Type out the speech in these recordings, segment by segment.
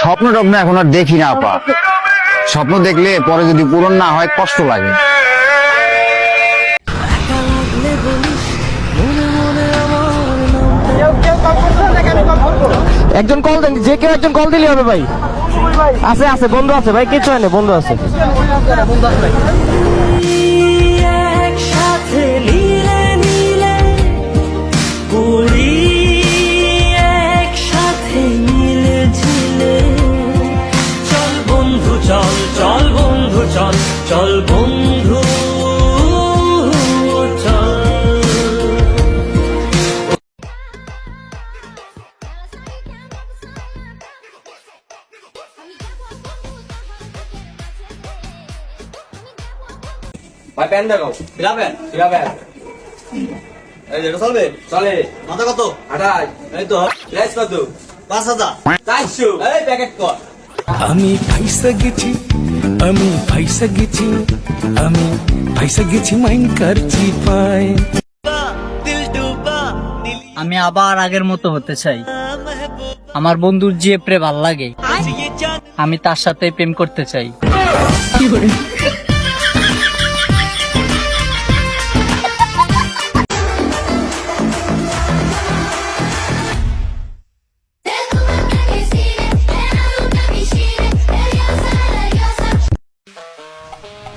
স্বপ্ন টপ্ন এখন আর দেখি না, আপা। স্বপ্ন দেখলে পরে যদি পূরণ না হয়, কষ্ট লাগে। একজন কল দেন যে কেউ একজন কল দিলে হবে ভাই। আছে আছে, বন্ধু আছে ভাই কিছু হয় না, বন্ধু আছে। চল চল। বন্ধু ভাই প্যান দেখো। ফিরা প্যান ফিরা প্যান এই চলবে? চলে। মাথা কত? আঠাশ। এই তো। প্রাইস কত? পাঁচ হাজার। চারশো। এই প্যাকেট কর। আমি ফাইসা গেছি আমি ফাইসা গেছি আমি ফাইসা গেছি মাইন কারছি পায়। আমি আবার আগের মতো হতে চাই। আমার বন্ধুর যে প্রে ভালো লাগে, আমি তার সাথে প্রেম করতে চাই।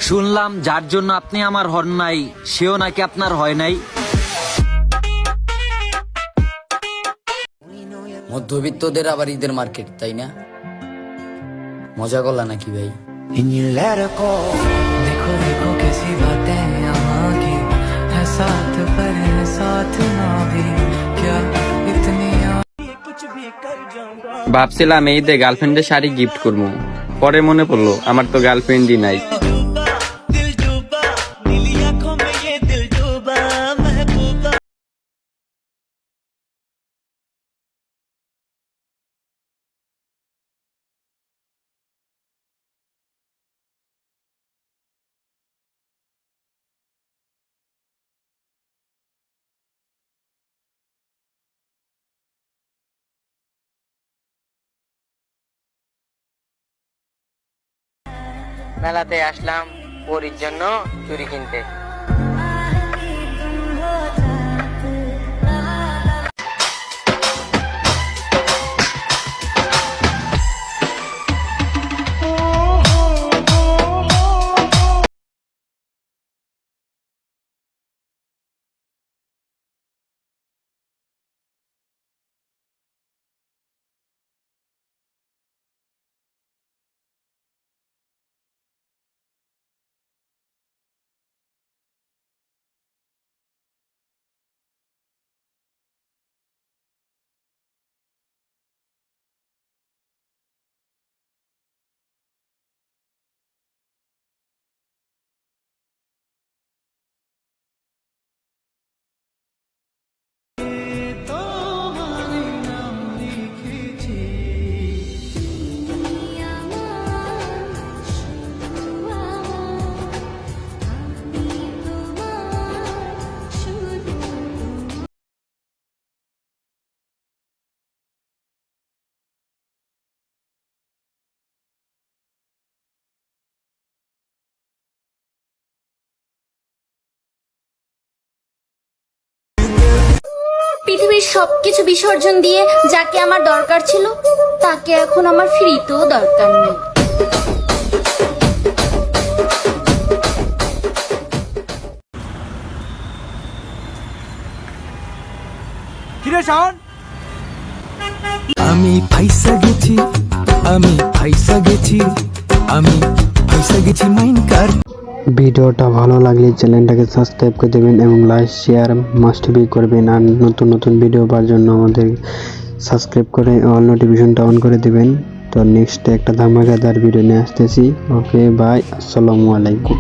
শুনলাম যার জন্য আপনি আমার হন নাই সেও নাকি আপনার হয় নাই। মধ্যবিত্তদের আবার ঈদের মার্কেট তাই না? মজা করলা নাকি ভাই? ভাবছিলাম এই দে গার্লফ্রেন্ডের শাড়ি গিফট করব। পরে মনে পড়ল আমার তো গার্লফ্রেন্ডই নাই। মেলাতে আসলাম পরির জন্য চুরি কিনতে। পৃথিবীর সবকিছু বিসর্জন দিয়ে যাকে আমার দরকার ছিল তাকে এখন আমার ফ্রিতেও দরকার নেই। আমি ফাইসা গেছি আমি ফাইসা গেছি আমি ফাইসা গেছি মাইন কার ভিডিওটা ভালো লাগলে চ্যানেলটাকে সাবস্ক্রাইব করে দেবেন এবং লাইক, শেয়ার মাস্ট বি করবেন। আর নতুন নতুন ভিডিও পাওয়ার জন্য আমাদের সাবস্ক্রাইব করে অল নোটিফিকেশনটা অন করে দেবেন। তো নেক্সট একটা ধামাকাদার ভিডিও নিয়ে আসতেছি। ওকে বাই আসসালামু আলাইকুম।